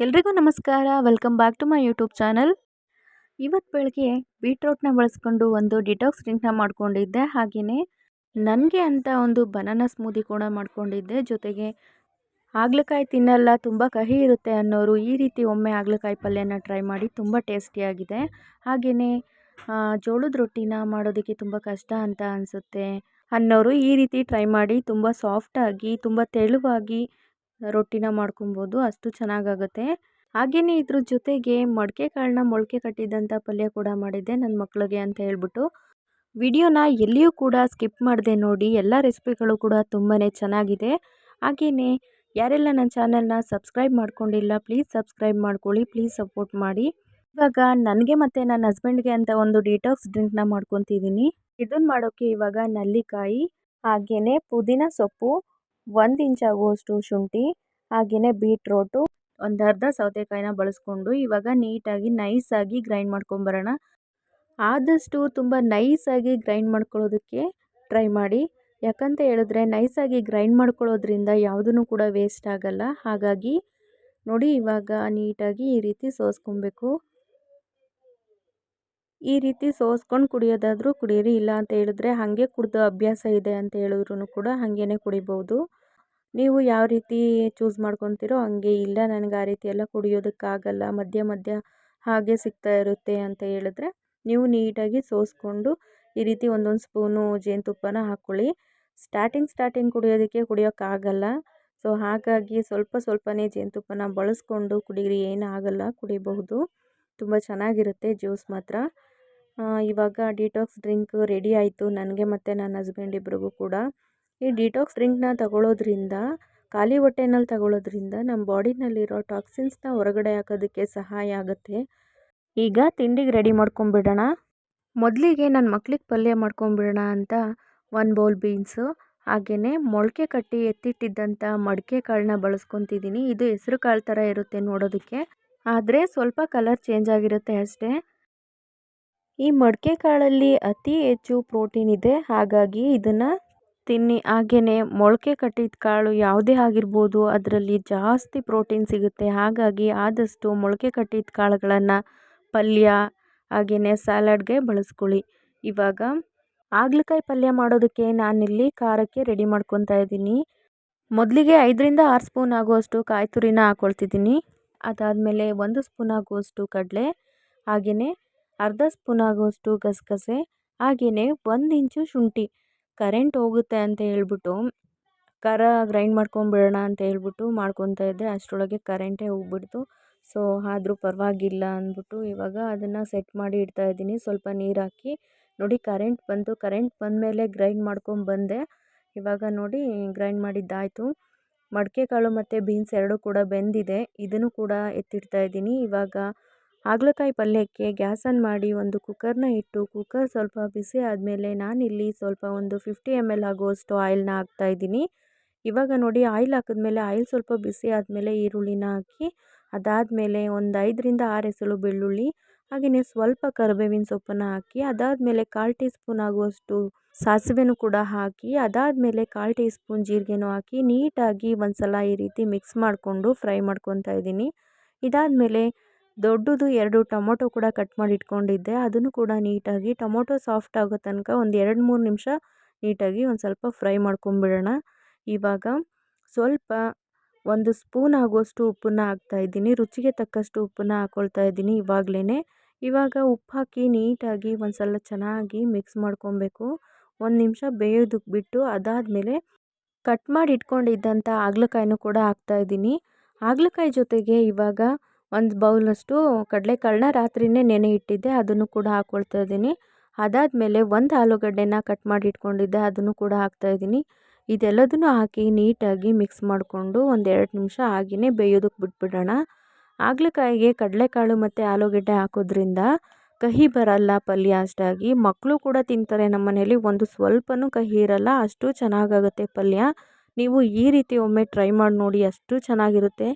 ಎಲ್ರಿಗೂ ನಮಸ್ಕಾರ. Welcome back to my YouTube channel. ಇವತ್ತು ಬೆಳಗ್ಗೆ ಬೀಟ್ರೋಟ್ನ ಬಳಸ್ಕೊಂಡು ಒಂದು ಡಿಟಾಕ್ಸ್ ಡ್ರಿಂಕ್ನ ಮಾಡ್ಕೊಂಡಿದ್ದೆ. ಹಾಗೆಯೇ ನನಗೆ ಅಂತ ಒಂದು ಬನಾನಾ ಸ್ಮೂದಿ ಕೂಡ ಮಾಡ್ಕೊಂಡಿದ್ದೆ. ಜೊತೆಗೆ ಹಾಗಲಕಾಯಿ ತಿನ್ನಲ್ಲ, ತುಂಬ ಕಹಿ ಇರುತ್ತೆ ಅನ್ನೋರು ಈ ರೀತಿ ಒಮ್ಮೆ ಹಾಗಲಕಾಯಿ ಪಲ್ಯನ ಟ್ರೈ ಮಾಡಿ ತುಂಬ ಟೇಸ್ಟಿಯಾಗಿದೆ ಹಾಗೆಯೇ ಜೋಳದ ರೊಟ್ಟಿನ ಮಾಡೋದಕ್ಕೆ ತುಂಬ ಕಷ್ಟ ಅಂತ ಅನಿಸುತ್ತೆ ಅನ್ನೋರು ಈ ರೀತಿ ಟ್ರೈ ಮಾಡಿ ತುಂಬ ಸಾಫ್ಟಾಗಿ ತುಂಬ ತೆಳುವಾಗಿ ರೊಟ್ಟಿನ ಮಾಡ್ಕೊಬೋದು, ಅಷ್ಟು ಚೆನ್ನಾಗಾಗತ್ತೆ. ಹಾಗೆಯೇ ಇದ್ರ ಜೊತೆಗೆ ಮಡಿಕೆ ಕಾಳನ್ನ ಮೊಳಕೆ ಕಟ್ಟಿದ್ದಂಥ ಪಲ್ಯ ಕೂಡ ಮಾಡಿದ್ದೆ ನನ್ನ ಮಕ್ಕಳಿಗೆ ಅಂತ ಹೇಳ್ಬಿಟ್ಟು. ವಿಡಿಯೋನ ಎಲ್ಲಿಯೂ ಕೂಡ ಸ್ಕಿಪ್ ಮಾಡಿದೆ ನೋಡಿ, ಎಲ್ಲ ರೆಸಿಪಿಗಳು ಕೂಡ ತುಂಬಾ ಚೆನ್ನಾಗಿದೆ. ಹಾಗೆಯೇ ಯಾರೆಲ್ಲ ನನ್ನ ಚಾನಲ್ನ ಸಬ್ಸ್ಕ್ರೈಬ್ ಮಾಡ್ಕೊಂಡಿಲ್ಲ, ಪ್ಲೀಸ್ ಸಬ್ಸ್ಕ್ರೈಬ್ ಮಾಡ್ಕೊಳ್ಳಿ, ಪ್ಲೀಸ್ ಸಪೋರ್ಟ್ ಮಾಡಿ. ಇವಾಗ ನನಗೆ ಮತ್ತು ನನ್ನ ಹಸ್ಬೆಂಡ್ಗೆ ಅಂತ ಒಂದು ಡಿಟಾಕ್ಸ್ ಡ್ರಿಂಕ್ನ ಮಾಡ್ಕೊತಿದ್ದೀನಿ ಇದನ್ನು ಮಾಡೋಕ್ಕೆ ಇವಾಗ ನಲ್ಲಿಕಾಯಿ ಹಾಗೆಯೇ ಪುದೀನ ಸೊಪ್ಪು ಒಂದು ಇಂಚ್ ಆಗುವಷ್ಟು ಶುಂಠಿ ಹಾಗೆಯೇ ಬೀಟ್ರೋಟು, ಒಂದು ಅರ್ಧ ಸೌತೆಕಾಯಿನ ಬಳಸ್ಕೊಂಡು ಇವಾಗ ನೀಟಾಗಿ ನೈಸಾಗಿ ಗ್ರೈಂಡ್ ಮಾಡ್ಕೊಂಬರೋಣ. ಆದಷ್ಟು ತುಂಬ ನೈಸಾಗಿ ಗ್ರೈಂಡ್ ಮಾಡ್ಕೊಳ್ಳೋದಕ್ಕೆ ಟ್ರೈ ಮಾಡಿ. ಯಾಕಂತ ಹೇಳಿದ್ರೆ ನೈಸಾಗಿ ಗ್ರೈಂಡ್ ಮಾಡ್ಕೊಳ್ಳೋದ್ರಿಂದ ಯಾವುದೂ ಕೂಡ ವೇಸ್ಟ್ ಆಗಲ್ಲ. ಹಾಗಾಗಿ ನೋಡಿ ಇವಾಗ ನೀಟಾಗಿ ಈ ರೀತಿ ಸೋಸ್ಕೊಬೇಕು. ಈ ರೀತಿ ಸೋಸ್ಕೊಂಡು ಕುಡಿಯೋದಾದರೂ ಕುಡೀರಿ, ಇಲ್ಲ ಅಂತ ಹೇಳಿದ್ರೆ ಹಾಗೆ ಕುಡಿದು ಅಭ್ಯಾಸ ಇದೆ ಅಂತ ಹೇಳಿದ್ರು ಕೂಡ ಹಾಗೇ ಕುಡಿಬೋದು. ನೀವು ಯಾವ ರೀತಿ ಚೂಸ್ ಮಾಡ್ಕೊತೀರೋ ಹಂಗೆ, ಇಲ್ಲ ನನಗೆ ಆ ರೀತಿ ಎಲ್ಲ ಕುಡಿಯೋದಕ್ಕಾಗಲ್ಲ, ಮಧ್ಯ ಮಧ್ಯ ಹಾಗೆ ಸಿಗ್ತಾ ಇರುತ್ತೆ ಅಂತ ಹೇಳಿದ್ರೆ ನೀವು ನೀಟಾಗಿ ಸೋಸ್ಕೊಂಡು ಈ ರೀತಿ ಒಂದೊಂದು ಸ್ಪೂನು ಜೇನುತುಪ್ಪನ ಹಾಕ್ಕೊಳ್ಳಿ ಸ್ಟಾರ್ಟಿಂಗ್ ಸ್ಟಾರ್ಟಿಂಗ್ ಕುಡಿಯೋದಕ್ಕೆ ಕುಡಿಯೋಕ್ಕಾಗಲ್ಲ. ಸೊ ಹಾಗಾಗಿ ಸ್ವಲ್ಪ ಸ್ವಲ್ಪನೇ ಜೇನುತುಪ್ಪನ ಬಳಸ್ಕೊಂಡು ಕುಡೀರಿ ಏನಾಗಲ್ಲ ಕುಡಿಬಹುದು ತುಂಬ ಚೆನ್ನಾಗಿರುತ್ತೆ ಜ್ಯೂಸ್ ಮಾತ್ರ. ಇವಾಗ ಡಿಟಾಕ್ಸ್ ಡ್ರಿಂಕ್ ರೆಡಿ ಆಯಿತು. ನನಗೆ ಮತ್ತು ನನ್ನ ಹಸ್ಬೆಂಡ್ ಇಬ್ರಿಗೂ ಕೂಡ. ಈ ಡಿಟಾಕ್ಸ್ ಡ್ರಿಂಕ್ನ ತಗೊಳ್ಳೋದ್ರಿಂದ ಖಾಲಿ ಹೊಟ್ಟೆನಲ್ಲಿ ತಗೊಳ್ಳೋದ್ರಿಂದ ನಮ್ಮ ಬಾಡಿನಲ್ಲಿರೋ ಟಾಕ್ಸಿನ್ಸ್ನ ಹೊರಗಡೆ ಹಾಕೋದಕ್ಕೆ ಸಹಾಯ ಆಗುತ್ತೆ. ಈಗ ತಿಂಡಿಗೆ ರೆಡಿ ಮಾಡ್ಕೊಂಬಿಡೋಣ ಮೊದಲಿಗೆ ನನ್ನ ಮಕ್ಳಿಗೆ ಪಲ್ಯ ಮಾಡ್ಕೊಂಬಿಡೋಣ ಅಂತ ಒಂದು ಬೌಲ್ ಬೀನ್ಸು ಹಾಗೆಯೇ ಮೊಳಕೆ ಕಟ್ಟಿ ಎತ್ತಿಟ್ಟಿದ್ದಂಥ ಮಡಿಕೆ ಕಾಳನ್ನ ಬಳಸ್ಕೊತಿದ್ದೀನಿ ಇದು ಹೆಸರು ಕಾಳು ಥರ ಇರುತ್ತೆ ನೋಡೋದಕ್ಕೆ. ಆದರೆ ಸ್ವಲ್ಪ ಕಲರ್ ಚೇಂಜ್ ಆಗಿರುತ್ತೆ ಅಷ್ಟೇ. ಈ ಮಡಿಕೆ ಕಾಳಲ್ಲಿ ಅತಿ ಹೆಚ್ಚು ಪ್ರೋಟೀನ್ ಇದೆ. ಹಾಗಾಗಿ ಇದನ್ನು ತಿನ್ನಿ. ಹಾಗೆಯೇ ಮೊಳಕೆ ಕಟ್ಟಿದ ಕಾಳು ಯಾವುದೇ ಆಗಿರ್ಬೋದು ಅದರಲ್ಲಿ ಜಾಸ್ತಿ ಪ್ರೋಟೀನ್ ಸಿಗುತ್ತೆ. ಹಾಗಾಗಿ ಆದಷ್ಟು ಮೊಳಕೆ ಕಟ್ಟಿದ ಕಾಳುಗಳನ್ನು ಪಲ್ಯ ಹಾಗೆಯೇ ಸ್ಯಾಲಡ್ಗೆ ಬಳಸ್ಕೊಳ್ಳಿ. ಇವಾಗ ಹಾಗಲಕಾಯಿ ಪಲ್ಯ ಮಾಡೋದಕ್ಕೆ ನಾನಿಲ್ಲಿ ಖಾರಕ್ಕೆ ರೆಡಿ ಮಾಡ್ಕೊತಾ ಇದ್ದೀನಿ. ಮೊದಲಿಗೆ ಐದರಿಂದ ಆರು ಸ್ಪೂನ್ ಆಗುವಷ್ಟು ಕಾಯಿ ತುರಿನ ಹಾಕ್ಕೊಳ್ತಿದ್ದೀನಿ ಅದಾದಮೇಲೆ ಒಂದು ಸ್ಪೂನ್ ಆಗುವಷ್ಟು ಕಡಲೆ ಹಾಗೆಯೇ ಅರ್ಧ ಸ್ಪೂನ್ ಆಗೋಷ್ಟು ಗಸಗಸೆ ಹಾಗೆಯೇ ಒಂದು ಇಂಚು ಶುಂಠಿ. ಕರೆಂಟ್ ಹೋಗುತ್ತೆ ಅಂತ ಹೇಳ್ಬಿಟ್ಟು, ಖಾರ ಗ್ರೈಂಡ್ ಮಾಡ್ಕೊಂಬಿಡೋಣ ಅಂತ ಹೇಳ್ಬಿಟ್ಟು ಮಾಡ್ಕೊತಾ ಇದ್ದೆ. ಅಷ್ಟರೊಳಗೆ ಕರೆಂಟೇ ಹೋಗ್ಬಿಡ್ತು. ಸೊ, ಆದರೂ ಪರವಾಗಿಲ್ಲ ಅಂದ್ಬಿಟ್ಟು ಇವಾಗ ಅದನ್ನು ಸೆಟ್ ಮಾಡಿ ಇಡ್ತಾ ಇದ್ದೀನಿ. ಸ್ವಲ್ಪ ನೀರು ಹಾಕಿ. ನೋಡಿ, ಕರೆಂಟ್ ಬಂತು. ಕರೆಂಟ್ ಬಂದಮೇಲೆ ಗ್ರೈಂಡ್ ಮಾಡ್ಕೊಂಬಂದೆ ಇವಾಗ ನೋಡಿ, ಗ್ರೈಂಡ್ ಮಾಡಿದ್ದಾಯಿತು. ಮಡಿಕೆ ಕಾಳು ಮತ್ತು ಬೀನ್ಸ್ ಎರಡೂ ಕೂಡ ಬೆಂದಿದೆ. ಇದನ್ನು ಕೂಡ ಎತ್ತಿಡ್ತಾ ಇದ್ದೀನಿ. ಇವಾಗ ಹಾಗಲಕಾಯಿ ಪಲ್ಯಕ್ಕೆ ಗ್ಯಾಸನ್ನು ಮಾಡಿ ಒಂದು ಕುಕ್ಕರ್ನ ಇಟ್ಟು, ಕುಕ್ಕರ್ ಸ್ವಲ್ಪ ಬಿಸಿ ಆದಮೇಲೆ ನಾನಿಲ್ಲಿ ಸ್ವಲ್ಪ ಒಂದು ಫಿಫ್ಟಿ ಎಂ ಎಲ್ ಆಗುವಷ್ಟು ಆಯಿಲ್ನ ಹಾಕ್ತಾಯಿದ್ದೀನಿ ಇವಾಗ ನೋಡಿ ಆಯಿಲ್ ಹಾಕಿದ್ಮೇಲೆ ಆಯಿಲ್ ಸ್ವಲ್ಪ ಬಿಸಿ ಆದಮೇಲೆ ಈರುಳ್ಳಿನ ಹಾಕಿ, ಅದಾದಮೇಲೆ ಒಂದು ಐದರಿಂದ ಆರು ಎಸಳು ಬೆಳ್ಳುಳ್ಳಿ, ಹಾಗೆಯೇ ಸ್ವಲ್ಪ ಕರಿಬೇವಿನ ಸೊಪ್ಪನ್ನು ಹಾಕಿ, ಅದಾದಮೇಲೆ ಕಾಲು ಟೀ ಸ್ಪೂನ್ ಆಗುವಷ್ಟು ಸಾಸಿವೆನೂ ಕೂಡ ಹಾಕಿ, ಅದಾದಮೇಲೆ ಕಾಲು ಟೀ ಸ್ಪೂನ್ ಜೀರಿಗೆನೂ ಹಾಕಿ, ನೀಟಾಗಿ ಒಂದು ಸಲ ಈ ರೀತಿ ಮಿಕ್ಸ್ ಮಾಡಿಕೊಂಡು ಫ್ರೈ ಮಾಡ್ಕೊತಾ ಇದ್ದೀನಿ. ಇದಾದಮೇಲೆ ದೊಡ್ಡದು ಎರಡು ಟೊಮೊಟೊ ಕೂಡ ಕಟ್ ಮಾಡಿ ಇಟ್ಕೊಂಡಿದ್ದೆ. ಅದನ್ನು ಕೂಡ ನೀಟಾಗಿ, ಟೊಮೊಟೊ ಸಾಫ್ಟ್ ಆಗೋ ತನಕ ಒಂದು ಎರಡು ಮೂರು ನಿಮಿಷ ನೀಟಾಗಿ ಒಂದು ಸ್ವಲ್ಪ ಫ್ರೈ ಮಾಡ್ಕೊಂಬಿಡೋಣ. ಇವಾಗ ಸ್ವಲ್ಪ ಒಂದು ಸ್ಪೂನ್ ಆಗುವಷ್ಟು ಉಪ್ಪನ್ನು ಹಾಕ್ತಾಯಿದ್ದೀನಿ ರುಚಿಗೆ ತಕ್ಕಷ್ಟು ಉಪ್ಪನ್ನ ಹಾಕ್ಕೊಳ್ತಾ ಇದ್ದೀನಿ ಇವಾಗಲೇ ಇವಾಗ ಉಪ್ಪು ಹಾಕಿ ನೀಟಾಗಿ ಒಂದು ಸಲ ಚೆನ್ನಾಗಿ ಮಿಕ್ಸ್ ಮಾಡ್ಕೊಬೇಕು. ಒಂದು ನಿಮಿಷ ಬೇಯೋದಕ್ಕೆ ಬಿಟ್ಟು ಅದಾದಮೇಲೆ ಕಟ್ ಮಾಡಿ ಇಟ್ಕೊಂಡಿದ್ದಂಥ ಹಾಗಲಕಾಯಿನೂ ಕೂಡ ಹಾಕ್ತಾಯಿದ್ದೀನಿ ಹಾಗಲಕಾಯಿ ಜೊತೆಗೆ ಇವಾಗ ಒಂದು ಬೌಲಷ್ಟು ಕಡಲೆಕಾಳನ್ನ ರಾತ್ರಿಯೇ ನೆನೆ ಇಟ್ಟಿದ್ದೆ, ಅದನ್ನು ಕೂಡ ಹಾಕ್ಕೊಳ್ತಾ ಇದ್ದೀನಿ. ಅದಾದಮೇಲೆ ಒಂದು ಆಲೂಗಡ್ಡೆನ ಕಟ್ ಮಾಡಿ ಇಟ್ಕೊಂಡಿದ್ದೆ, ಅದನ್ನು ಕೂಡ ಹಾಕ್ತಾಯಿದ್ದೀನಿ ಇದೆಲ್ಲದನ್ನು ಹಾಕಿ ನೀಟಾಗಿ ಮಿಕ್ಸ್ ಮಾಡಿಕೊಂಡು ಒಂದೆರಡು ನಿಮಿಷ ಹಾಗೆಯೇ ಬೇಯೋದಕ್ಕೆ ಬಿಟ್ಬಿಡೋಣ. ಹಾಗಲಕಾಯಿಗೆ ಕಡಲೆಕಾಳು ಮತ್ತು ಆಲೂಗಡ್ಡೆ ಹಾಕೋದ್ರಿಂದ ಕಹಿ ಬರಲ್ಲ ಪಲ್ಯ ಅಷ್ಟಾಗಿ. ಮಕ್ಕಳು ಕೂಡ ತಿಂತಾರೆ ನಮ್ಮ ಮನೇಲಿ ಒಂದು ಸ್ವಲ್ಪನೂ ಕಹಿ ಇರಲ್ಲ, ಅಷ್ಟು ಚೆನ್ನಾಗಾಗುತ್ತೆ ಪಲ್ಯ. ನೀವು ಈ ರೀತಿ ಒಮ್ಮೆ ಟ್ರೈ ಮಾಡಿ ನೋಡಿ, ಅಷ್ಟು ಚೆನ್ನಾಗಿರುತ್ತೆ.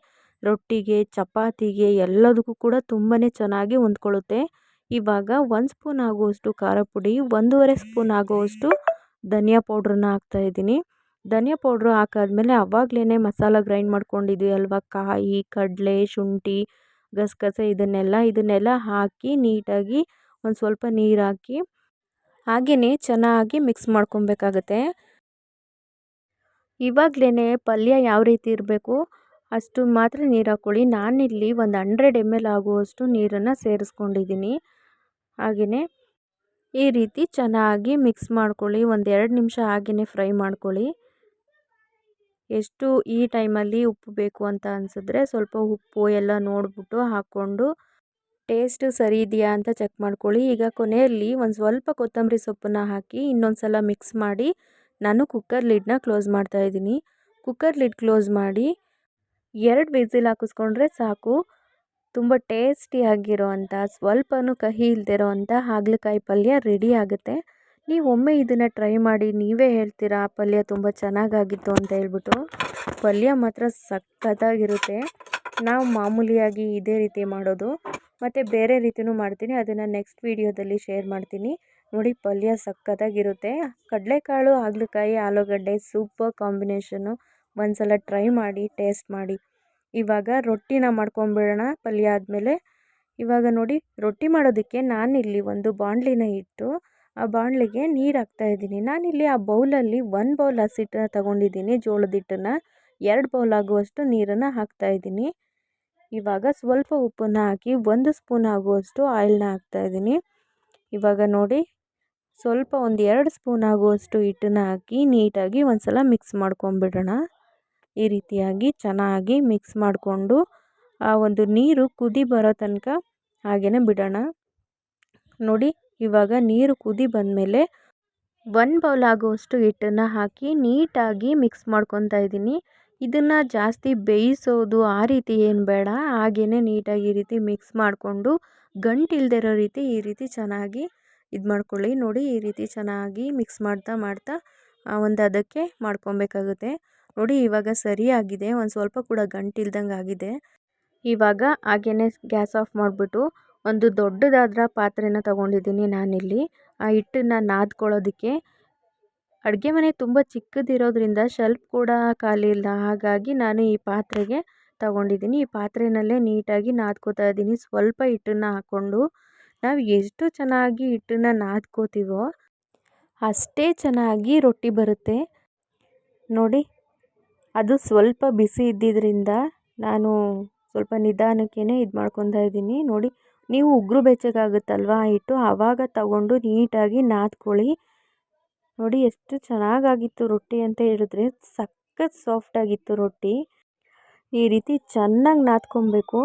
ರೊಟ್ಟಿಗೆ, ಚಪಾತಿಗೆ ಎಲ್ಲದಕ್ಕೂ ಕೂಡ ತುಂಬಾ ಚೆನ್ನಾಗಿ ಹೊಂದ್ಕೊಳ್ಳುತ್ತೆ. ಇವಾಗ ಒಂದು ಸ್ಪೂನ್ ಆಗುವಷ್ಟು ಖಾರ ಪುಡಿ, ಒಂದೂವರೆ ಸ್ಪೂನ್ ಆಗುವಷ್ಟು ಧನಿಯಾ ಪೌಡ್ರನ್ನ ಹಾಕ್ತಾಯಿದ್ದೀನಿ ಧನಿಯಾ ಪೌಡ್ರು ಹಾಕಾದ್ಮೇಲೆ ಆವಾಗಲೇ ಮಸಾಲ ಗ್ರೈಂಡ್ ಮಾಡ್ಕೊಂಡಿದ್ವಿ ಅಲ್ವಾ? ಕಾಯಿ, ಕಡಲೆ, ಶುಂಠಿ, ಗಸಗಸೆ ಇದನ್ನೆಲ್ಲ ಇದನ್ನೆಲ್ಲ ಹಾಕಿ ನೀಟಾಗಿ ಒಂದು ಸ್ವಲ್ಪ ನೀರು ಹಾಕಿ ಹಾಗೆಯೇ ಚೆನ್ನಾಗಿ ಮಿಕ್ಸ್ ಮಾಡ್ಕೊಬೇಕಾಗತ್ತೆ. ಇವಾಗಲೇ ಪಲ್ಯ ಯಾವ ರೀತಿ ಇರಬೇಕು? ಅಷ್ಟು ಮಾತ್ರ ನೀರು ಹಾಕ್ಕೊಳ್ಳಿ. ನಾನಿಲ್ಲಿ ಒಂದು ಹಂಡ್ರೆಡ್ ಎಂ ಎಲ್ ಆಗುವಷ್ಟು ನೀರನ್ನು ಸೇರಿಸ್ಕೊಂಡಿದ್ದೀನಿ. ಹಾಗೆಯೇ ಈ ರೀತಿ ಚೆನ್ನಾಗಿ ಮಿಕ್ಸ್ ಮಾಡ್ಕೊಳ್ಳಿ. ಒಂದು ಎರಡು ನಿಮಿಷ ಹಾಗೆಯೇ ಫ್ರೈ ಮಾಡ್ಕೊಳ್ಳಿ. ಎಷ್ಟು ಈ ಟೈಮಲ್ಲಿ ಉಪ್ಪು ಬೇಕು ಅಂತ ಅನಿಸಿದ್ರೆ ಸ್ವಲ್ಪ ಉಪ್ಪು ಎಲ್ಲ ನೋಡಿಬಿಟ್ಟು ಹಾಕ್ಕೊಂಡು ಟೇಸ್ಟ್ ಸರಿ ಇದೆಯಾ ಅಂತ ಚೆಕ್ ಮಾಡ್ಕೊಳ್ಳಿ. ಈಗ ಕೊನೆಯಲ್ಲಿ ಒಂದು ಸ್ವಲ್ಪ ಕೊತ್ತಂಬರಿ ಸೊಪ್ಪನ್ನ ಹಾಕಿ ಇನ್ನೊಂದು ಸಲ ಮಿಕ್ಸ್ ಮಾಡಿ ನಾನು ಕುಕ್ಕರ್ ಲಿಡ್ನ ಕ್ಲೋಸ್ ಮಾಡ್ತಾಯಿದ್ದೀನಿ ಕುಕ್ಕರ್ ಲಿಡ್ ಕ್ಲೋಸ್ ಮಾಡಿ ಎರಡು ವಿಸಿಲ್ ಹಾಕಿಸ್ಕೊಂಡ್ರೆ ಸಾಕು. ತುಂಬ ಟೇಸ್ಟಿಯಾಗಿರೋ ಅಂಥ ಸ್ವಲ್ಪನೂ ಕಹಿ ಇಲ್ದಿರೋ ಅಂಥ ಹಾಗಲಕಾಯಿ ಪಲ್ಯ ರೆಡಿ ಆಗುತ್ತೆ. ನೀವು ಒಮ್ಮೆ ಇದನ್ನು ಟ್ರೈ ಮಾಡಿ, ನೀವೇ ಹೇಳ್ತೀರಾ ಪಲ್ಯ ತುಂಬ ಚೆನ್ನಾಗಾಗಿತ್ತು ಅಂತ ಹೇಳ್ಬಿಟ್ಟು. ಪಲ್ಯ ಮಾತ್ರ ಸಖತ್ತಾಗಿರುತ್ತೆ. ನಾವು ಮಾಮೂಲಿಯಾಗಿ ಇದೇ ರೀತಿ ಮಾಡೋದು. ಮತ್ತು ಬೇರೆ ರೀತಿಯೂ ಮಾಡ್ತೀನಿ. ಅದನ್ನು ನೆಕ್ಸ್ಟ್ ವೀಡಿಯೋದಲ್ಲಿ ಶೇರ್ ಮಾಡ್ತೀನಿ. ನೋಡಿ, ಪಲ್ಯ ಸಖತ್ತಾಗಿರುತ್ತೆ. ಕಡಲೆಕಾಳು, ಹಾಗಲಕಾಯಿ, ಆಲೂಗಡ್ಡೆ ಸೂಪರ್ ಕಾಂಬಿನೇಷನ್ನು ಒಂದು ಸಲ ಟ್ರೈ ಮಾಡಿ ಟೇಸ್ಟ್ ಮಾಡಿ. ಇವಾಗ ರೊಟ್ಟಿನ ಮಾಡ್ಕೊಂಬಿಡೋಣ ಪಲ್ಯ ಆದಮೇಲೆ. ಇವಾಗ ನೋಡಿ, ರೊಟ್ಟಿ ಮಾಡೋದಕ್ಕೆ ನಾನಿಲ್ಲಿ ಒಂದು ಬಾಣಲಿನ ಇಟ್ಟು, ಆ ಬಾಣಲಿಗೆ ನೀರು ಹಾಕ್ತಾಯಿದ್ದೀನಿ ನಾನಿಲ್ಲಿ ಆ ಬೌಲಲ್ಲಿ ಒಂದು ಬೌಲ್ ಹಸಿಟ್ಟನ್ನ ತೊಗೊಂಡಿದ್ದೀನಿ, ಜೋಳದ ಹಿಟ್ಟನ್ನು. ಎರಡು ಬೌಲ್ ಆಗುವಷ್ಟು ನೀರನ್ನು ಹಾಕ್ತಾಯಿದ್ದೀನಿ ಇವಾಗ ಸ್ವಲ್ಪ ಉಪ್ಪನ್ನು ಹಾಕಿ, ಒಂದು ಸ್ಪೂನ್ ಆಗುವಷ್ಟು ಆಯಿಲ್ನ ಹಾಕ್ತಾಯಿದ್ದೀನಿ ಇವಾಗ ನೋಡಿ, ಸ್ವಲ್ಪ ಒಂದು ಎರಡು ಸ್ಪೂನ್ ಆಗುವಷ್ಟು ಹಿಟ್ಟನ್ನು ಹಾಕಿ, ನೀಟಾಗಿ ಒಂದು ಸಲ ಮಿಕ್ಸ್ ಮಾಡ್ಕೊಂಬಿಡೋಣ. ಈ ರೀತಿಯಾಗಿ ಚೆನ್ನಾಗಿ ಮಿಕ್ಸ್ ಮಾಡಿಕೊಂಡು, ಆ ಒಂದು ನೀರು ಕುದಿ ಬರೋ ತನಕ ಹಾಗೆಯೇ ಬಿಡೋಣ. ನೋಡಿ, ಇವಾಗ ನೀರು ಕುದಿ ಬಂದಮೇಲೆ ಒಂದು ಬೌಲ್ ಆಗುವಷ್ಟು ಹಿಟ್ಟನ್ನು ಹಾಕಿ ನೀಟಾಗಿ ಮಿಕ್ಸ್ ಮಾಡ್ಕೊತಾ ಇದ್ದೀನಿ. ಇದನ್ನು ಜಾಸ್ತಿ ಬೇಯಿಸೋದು ಆ ರೀತಿ ಏನು ಬೇಡ. ಹಾಗೇ ನೀಟಾಗಿ ಈ ರೀತಿ ಮಿಕ್ಸ್ ಮಾಡಿಕೊಂಡು ಗಂಟು ಇರೋ ರೀತಿ ಈ ರೀತಿ ಚೆನ್ನಾಗಿ ಇದು ಮಾಡ್ಕೊಳ್ಳಿ. ನೋಡಿ, ಈ ರೀತಿ ಚೆನ್ನಾಗಿ ಮಿಕ್ಸ್ ಮಾಡ್ತಾ ಮಾಡ್ತಾ ಒಂದು ಅದಕ್ಕೆ ಮಾಡ್ಕೊಬೇಕಾಗುತ್ತೆ. ನೋಡಿ ಇವಾಗ ಸರಿಯಾಗಿದೆ ಒಂದು ಸ್ವಲ್ಪ ಕೂಡ ಗಂಟಿಲ್ದಂಗೆ ಆಗಿದೆ. ಇವಾಗ ಹಾಗೆಯೇ ಗ್ಯಾಸ್ ಆಫ್ ಮಾಡಿಬಿಟ್ಟು ಒಂದು ದೊಡ್ಡದಾದ್ರ ಪಾತ್ರೆನ ತೊಗೊಂಡಿದ್ದೀನಿ ನಾನಿಲ್ಲಿ. ಆ ಹಿಟ್ಟನ್ನು ನಾದ್ಕೊಳ್ಳೋದಕ್ಕೆ. ಅಡುಗೆ ಮನೆ ತುಂಬ ಚಿಕ್ಕದಿರೋದ್ರಿಂದ ಶೆಲ್ಫ್ ಕೂಡ ಖಾಲಿ ಇಲ್ಲ, ಹಾಗಾಗಿ ನಾನು ಈ ಪಾತ್ರೆಗೆ ತಗೊಂಡಿದ್ದೀನಿ. ಈ ಪಾತ್ರೆಯಲ್ಲೇ ನೀಟಾಗಿ ನಾದ್ಕೋತಾ ಇದ್ದೀನಿ, ಸ್ವಲ್ಪ ಹಿಟ್ಟನ್ನು ಹಾಕ್ಕೊಂಡು. ನಾವು ಎಷ್ಟು ಚೆನ್ನಾಗಿ ಹಿಟ್ಟನ್ನು ನಾದ್ಕೋತೀವೋ ಅಷ್ಟೇ ಚೆನ್ನಾಗಿ ರೊಟ್ಟಿ ಬರುತ್ತೆ. ನೋಡಿ. ಅದು ಸ್ವಲ್ಪ ಬಿಸಿ ಇದ್ದಿದ್ದರಿಂದ ನಾನು ಸ್ವಲ್ಪ ನಿಧಾನಕ್ಕೇ ಇದು ಮಾಡ್ಕೊತಾ ಇದ್ದೀನಿ. ನೋಡಿ, ನೀವು ಉಗುರು ಬೆಚ್ಚಗಾಗುತ್ತಲ್ವ? ಹಿಟ್ಟು ಆವಾಗ ತಗೊಂಡು ನೀಟಾಗಿ ನಾದ್ಕೊಳ್ಳಿ. ನೋಡಿ, ಎಷ್ಟು ಚೆನ್ನಾಗಾಗಿತ್ತು ರೊಟ್ಟಿ ಅಂತ ಹೇಳಿದ್ರೆ ಸಖತ್ ಸಾಫ್ಟಾಗಿತ್ತು ರೊಟ್ಟಿ. ಈ ರೀತಿ ಚೆನ್ನಾಗಿ ನಾದ್ಕೊಬೇಕು.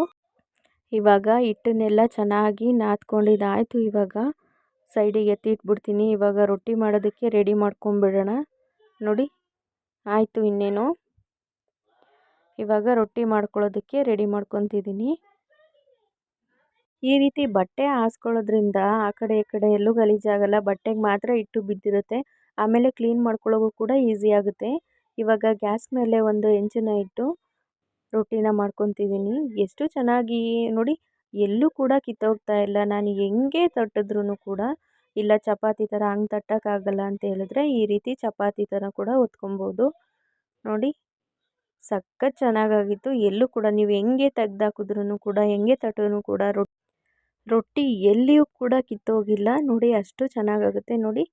ಇವಾಗ ಹಿಟ್ಟನ್ನೆಲ್ಲ ಚೆನ್ನಾಗಿ ನಾದ್ಕೊಂಡಿದ್ದಾಯಿತು ಇವಾಗ. ಸೈಡಿಗೆ ಎತ್ತಿ ಇಟ್ಬಿಡ್ತೀನಿ ಇವಾಗ ರೊಟ್ಟಿ ಮಾಡೋದಕ್ಕೆ ರೆಡಿ ಮಾಡ್ಕೊಂಬಿಡೋಣ. ನೋಡಿ, ಆಯಿತು ಇನ್ನೇನು. ಇವಾಗ ರೊಟ್ಟಿ ಮಾಡ್ಕೊಳ್ಳೋದಕ್ಕೆ ರೆಡಿ ಮಾಡ್ಕೊತಿದ್ದೀನಿ. ಈ ರೀತಿ ಬಟ್ಟೆ ಹಾಸ್ಕೊಳ್ಳೋದ್ರಿಂದ ಆ ಕಡೆ ಈ ಕಡೆ ಎಲ್ಲೂ ಗಲೀಜಾಗಲ್ಲ, ಬಟ್ಟೆಗೆ ಮಾತ್ರ ಇಟ್ಟು ಬಿದ್ದಿರುತ್ತೆ. ಆಮೇಲೆ ಕ್ಲೀನ್ ಮಾಡ್ಕೊಳ್ಳೋಕ್ಕೂ ಕೂಡ ಈಸಿ ಆಗುತ್ತೆ. ಇವಾಗ ಗ್ಯಾಸ್ ಮೇಲೆ ಒಂದು ಹೆಂಚನ್ನ ಇಟ್ಟು ರೊಟ್ಟಿನ ಮಾಡ್ಕೊತಿದ್ದೀನಿ. ಎಷ್ಟು ಚೆನ್ನಾಗಿ ನೋಡಿ, ಎಲ್ಲೂ ಕೂಡ ಕಿತ್ತೋಗ್ತಾ ಇಲ್ಲ. ನಾನು ಹೆಂಗೆ ತಟ್ಟಿದ್ರೂ ಕೂಡ ಇಲ್ಲ, ಚಪಾತಿ ಥರ ಹಂಗೆ ತಟ್ಟೋಕ್ಕಾಗಲ್ಲ ಅಂತ ಹೇಳಿದ್ರೆ ಈ ರೀತಿ ಚಪಾತಿ ಥರ ಕೂಡ ಹೊತ್ಕೊಬೋದು. ನೋಡಿ ಸಖತ್ ಚೆನ್ನಾಗಾಗಿತ್ತು. ಎಲ್ಲೂ ಕೂಡ ನೀವು ಹೆಂಗೆ ತೆಗ್ದಾಕಿದ್ರೂ ಕೂಡ, ಹೆಂಗೆ ತಟ್ಟಿದ್ರೂ ಕೂಡ ರೊಟ್ಟಿ ರೊಟ್ಟಿ ಎಲ್ಲಿಯೂ ಕೂಡ ಕಿತ್ತೋಗಿಲ್ಲ. ನೋಡಿ ಅಷ್ಟು ಚೆನ್ನಾಗಾಗುತ್ತೆ. ನೋಡಿ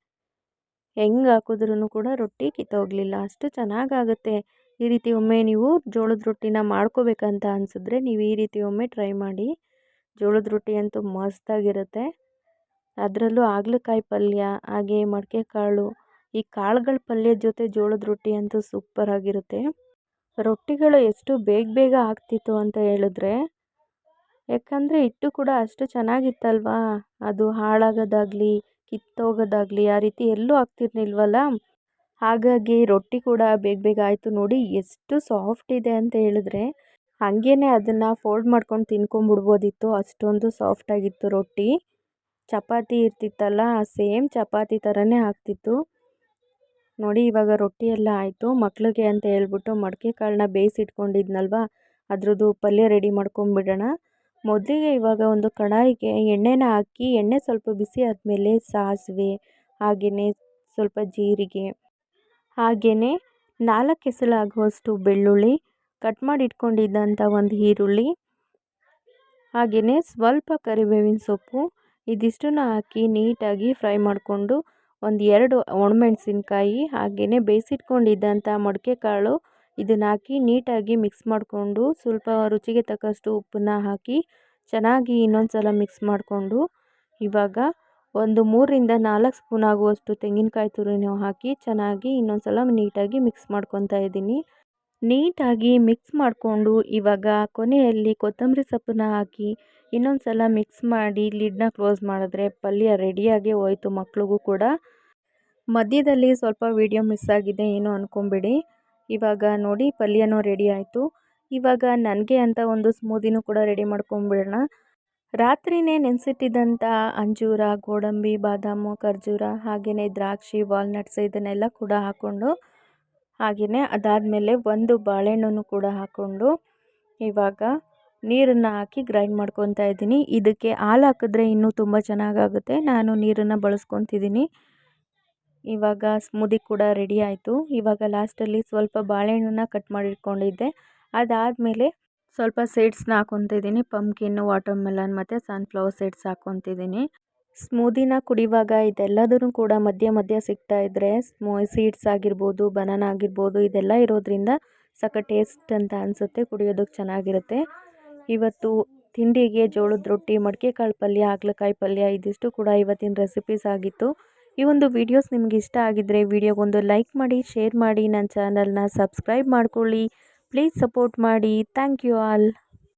ಹೆಂಗೆ ಹಾಕಿದ್ರೂ ಕೂಡ ರೊಟ್ಟಿ ಕಿತ್ತೋಗಲಿಲ್ಲ. ಅಷ್ಟು ಚೆನ್ನಾಗಾಗುತ್ತೆ. ಈ ರೀತಿ ಒಮ್ಮೆ ನೀವು ಜೋಳದ ರೊಟ್ಟಿನ ಮಾಡ್ಕೋಬೇಕಂತ ಅನಿಸಿದ್ರೆ ನೀವು ಈ ರೀತಿ ಒಮ್ಮೆ ಟ್ರೈ ಮಾಡಿ. ಜೋಳದ ರೊಟ್ಟಿ ಅಂತೂ ಮಸ್ತಾಗಿರುತ್ತೆ. ಅದರಲ್ಲೂ ಹಾಗಲಕಾಯಿ ಪಲ್ಯ, ಹಾಗೆ ಮಡಿಕೆ ಕಾಳು ಈ ಕಾಳುಗಳ ಪಲ್ಯದ ಜೊತೆ ಜೋಳದ ರೊಟ್ಟಿ ಅಂತೂ ಸೂಪರಾಗಿರುತ್ತೆ. ರೊಟ್ಟಿಗಳು ಎಷ್ಟು ಬೇಗ ಬೇಗ ಆಗ್ತಿತ್ತು ಅಂತ ಹೇಳಿದ್ರೆ, ಯಾಕಂದರೆ ಹಿಟ್ಟು ಕೂಡ ಅಷ್ಟು ಚೆನ್ನಾಗಿತ್ತಲ್ವಾ? ಅದು ಹಾಳಾಗೋದಾಗ್ಲಿ, ಕಿತ್ತೋಗೋದಾಗಲಿ, ಆ ರೀತಿ ಎಲ್ಲೂ ಆಗ್ತಿರ್ಲಿಲ್ವಲ್ಲ? ಹಾಗಾಗಿ ರೊಟ್ಟಿ ಕೂಡ ಬೇಗ ಬೇಗ ಆಯಿತು ನೋಡಿ, ಎಷ್ಟು ಸಾಫ್ಟ್ ಇದೆ ಅಂತ ಹೇಳಿದ್ರೆ ಹಾಗೇ ಅದನ್ನು ಫೋಲ್ಡ್ ಮಾಡ್ಕೊಂಡು ತಿನ್ಕೊಂಬಿಡ್ಬೋದಿತ್ತು. ಅಷ್ಟೊಂದು ಸಾಫ್ಟಾಗಿತ್ತು ರೊಟ್ಟಿ. ಚಪಾತಿ ಇರ್ತಿತ್ತಲ್ಲ ಸೇಮ್ ಚಪಾತಿ ಥರನೇ ಆಗ್ತಿತ್ತು. ನೋಡಿ, ಇವಾಗ ರೊಟ್ಟಿ ಎಲ್ಲ ಆಯಿತು. ಮಕ್ಕಳಿಗೆ ಅಂತ ಹೇಳ್ಬಿಟ್ಟು ಮಡಿಕೆ ಕಾಳನ್ನ ಬೇಯಿಸಿಟ್ಕೊಂಡಿದ್ನಲ್ವ? ಅದರದ್ದು ಪಲ್ಯ ರೆಡಿ ಮಾಡ್ಕೊಂಬಿಡೋಣ. ಮೊದಲಿಗೆ ಇವಾಗ ಒಂದು ಕಡಾಯಿಗೆ ಎಣ್ಣೆನ ಹಾಕಿ, ಎಣ್ಣೆ ಸ್ವಲ್ಪ ಬಿಸಿ ಆದಮೇಲೆ ಸಾಸಿವೆ ಹಾಗೆಯೇ ಸ್ವಲ್ಪ ಜೀರಿಗೆ ಹಾಗೆಯೇ ನಾಲ್ಕು ಎಸಳಾಗುವಷ್ಟು ಬೆಳ್ಳುಳ್ಳಿ ಕಟ್ ಮಾಡಿ ಇಟ್ಕೊಂಡಿದ್ದಂಥ ಒಂದು ಈರುಳ್ಳಿ ಹಾಗೆಯೇ ಸ್ವಲ್ಪ ಕರಿಬೇವಿನ ಸೊಪ್ಪು, ಇದಿಷ್ಟನ್ನು ಹಾಕಿ ನೀಟಾಗಿ ಫ್ರೈ ಮಾಡಿಕೊಂಡು ಒಂದು ಎರಡು ಒಣಮೆಣಸಿನ್ಕಾಯಿ ಹಾಗೆಯೇ ಬೇಯಿಸಿಟ್ಕೊಂಡಿದ್ದಂಥ ಮೊಳಕೆ ಕಾಳು ಇದನ್ನು ಹಾಕಿ ನೀಟಾಗಿ ಮಿಕ್ಸ್ ಮಾಡಿಕೊಂಡು ಸ್ವಲ್ಪ ರುಚಿಗೆ ತಕ್ಕಷ್ಟು ಉಪ್ಪನ್ನು ಹಾಕಿ ಚೆನ್ನಾಗಿ ಇನ್ನೊಂದು ಸಲ ಮಿಕ್ಸ್ ಮಾಡಿಕೊಂಡು ಇವಾಗ ಒಂದು ಮೂರರಿಂದ ನಾಲ್ಕು ಸ್ಪೂನ್ ಆಗುವಷ್ಟು ತೆಂಗಿನಕಾಯಿ ತುರಿನೂ ಹಾಕಿ ಚೆನ್ನಾಗಿ ಇನ್ನೊಂದು ಸಲ ನೀಟಾಗಿ ಮಿಕ್ಸ್ ಮಾಡ್ಕೊತಾ ಇದ್ದೀನಿ. ನೀಟಾಗಿ ಮಿಕ್ಸ್ ಮಾಡಿಕೊಂಡು ಇವಾಗ ಕೊನೆಯಲ್ಲಿ ಕೊತ್ತಂಬರಿ ಸೊಪ್ಪನ್ನ ಹಾಕಿ ಇನ್ನೊಂದು ಸಲ ಮಿಕ್ಸ್ ಮಾಡಿ ಲಿಡ್ನ ಕ್ಲೋಸ್ ಮಾಡಿದ್ರೆ ಪಲ್ಯ ರೆಡಿಯಾಗಿ ಹೋಯ್ತು ಮಕ್ಳಿಗೂ ಕೂಡ. ಮಧ್ಯದಲ್ಲಿ ಸ್ವಲ್ಪ ವೀಡಿಯೋ ಮಿಸ್ ಆಗಿದೆ, ಏನು ಅಂದ್ಕೊಂಬೇಡಿ ಇವಾಗ ನೋಡಿ, ಪಲ್ಯನೂ ರೆಡಿ ಆಯಿತು. ಇವಾಗ ನನಗೆ ಅಂತ ಒಂದು ಸ್ಮೂದಿನೂ ಕೂಡ ರೆಡಿ ಮಾಡ್ಕೊಂಬಿಡೋಣ. ರಾತ್ರಿನೇ ನೆನೆಸಿಟ್ಟಿದ್ದಂಥ ಅಂಜೂರ, ಗೋಡಂಬಿ, ಬಾದಾಮು, ಖರ್ಜೂರ ಹಾಗೆಯೇ ದ್ರಾಕ್ಷಿ ವಾಲ್ನಟ್ಸ್ ಇದನ್ನೆಲ್ಲ ಕೂಡ ಹಾಕ್ಕೊಂಡು ಹಾಗೆಯೇ ಅದಾದಮೇಲೆ ಒಂದು ಬಾಳೆಹಣ್ಣು ಕೂಡ ಹಾಕ್ಕೊಂಡು ಇವಾಗ ನೀರನ್ನು ಹಾಕಿ ಗ್ರೈಂಡ್ ಮಾಡ್ಕೊತಾ ಇದ್ದೀನಿ. ಇದಕ್ಕೆ ಹಾಲು ಹಾಕಿದ್ರೆ ಇನ್ನೂ ತುಂಬ ಚೆನ್ನಾಗಾಗುತ್ತೆ. ನಾನು ನೀರನ್ನು ಬಳಸ್ಕೊತಿದ್ದೀನಿ. ಇವಾಗ ಸ್ಮೂದಿ ಕೂಡ ರೆಡಿ ಆಯಿತು. ಇವಾಗ ಲಾಸ್ಟಲ್ಲಿ ಸ್ವಲ್ಪ ಬಾಳೆಹಣ್ಣನ್ನ ಕಟ್ ಮಾಡಿಟ್ಕೊಂಡಿದ್ದೆ. ಅದಾದಮೇಲೆ ಸ್ವಲ್ಪ ಸೀಡ್ಸ್ನ ಹಾಕ್ಕೊತಿದ್ದೀನಿ ಪಂಪ್ಕಿನ್ನು ವಾಟರ್ ಮೆಲನ್ ಮತ್ತು ಸನ್ಫ್ಲವರ್ ಸೀಡ್ಸ್ ಹಾಕ್ಕೊತಿದ್ದೀನಿ ಸ್ಮೂದಿನ ಕುಡಿಯುವಾಗ ಇದೆಲ್ಲದೂ ಕೂಡ ಮಧ್ಯ ಮಧ್ಯ ಸಿಗ್ತಾ ಇದ್ದರೆ ಸ್ಮೂ ಸೀಡ್ಸ್ ಆಗಿರ್ಬೋದು ಬನಾನ ಆಗಿರ್ಬೋದು, ಇದೆಲ್ಲ ಇರೋದ್ರಿಂದ ಸಕ್ಕ ಟೇಸ್ಟ್ ಅಂತ ಅನಿಸುತ್ತೆ. ಕುಡಿಯೋದಕ್ಕೆ ಚೆನ್ನಾಗಿರುತ್ತೆ. ಇವತ್ತು ತಿಂಡಿಗೆ ಜೋಳದ ರೊಟ್ಟಿ, ಮಡಿಕೆ ಕಾಳು ಪಲ್ಯ, ಹಾಗಲಕಾಯಿ ಪಲ್ಯ ಇದಿಷ್ಟು ಕೂಡ ಇವತ್ತಿನ ರೆಸಿಪೀಸ್ ಆಗಿತ್ತು. ಈ ಒಂದು ವಿಡಿಯೋಸ್ ನಿಮ್ಗೆ ಇಷ್ಟ ಆಗಿದ್ದರೆ ವಿಡಿಯೋಗೊಂದು ಲೈಕ್ ಮಾಡಿ ಶೇರ್ ಮಾಡಿ ನನ್ನ ಚಾನಲ್ನ ಸಬ್ಸ್ಕ್ರೈಬ್ ಮಾಡ್ಕೊಳ್ಳಿ. ಪ್ಲೀಸ್ ಸಪೋರ್ಟ್ ಮಾಡಿ. Thank you all